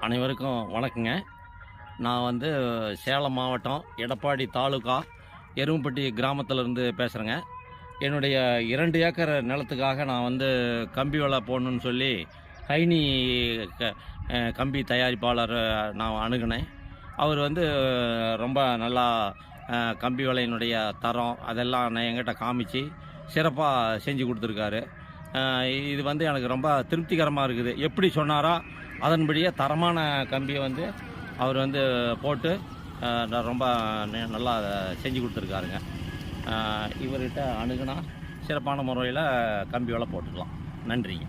அனைவருக்கும் வணக்கங்க. நான் வந்து சேலம் மாவட்டம் எடப்பாடி தாலுகா எரும்பட்டி கிராமத்திலேருந்து பேசுகிறேங்க என்னுடைய இரண்டு ஏக்கர் நிலத்துக்காக நான் வந்து கம்பி வலை போடணும்னு சொல்லி கைனி க- கம்பி தயாரிப்பாளர் நான் அணுகினேன். அவர் வந்து ரொம்ப நல்லா கம்பி வலையினுடைய தரம் அதெல்லாம் நான் என்கிட்ட காமிச்சு சிறப்பாக செஞ்சு கொடுத்துருக்காரு. இது வந்து எனக்கு ரொம்ப திருப்திகரமாக இருக்குது. எப்படி சொன்னாரோ அதன்படியே தரமான கம்பியை வந்து அவர் வந்து போட்டு நான் ரொம்ப நல்லா செஞ்சு கொடுத்துருக்காருங்க. இவர்கிட்ட அணுகுனா சிறப்பான முறையில் கம்பி வேலை போட்டுக்கலாம். நன்றிங்க.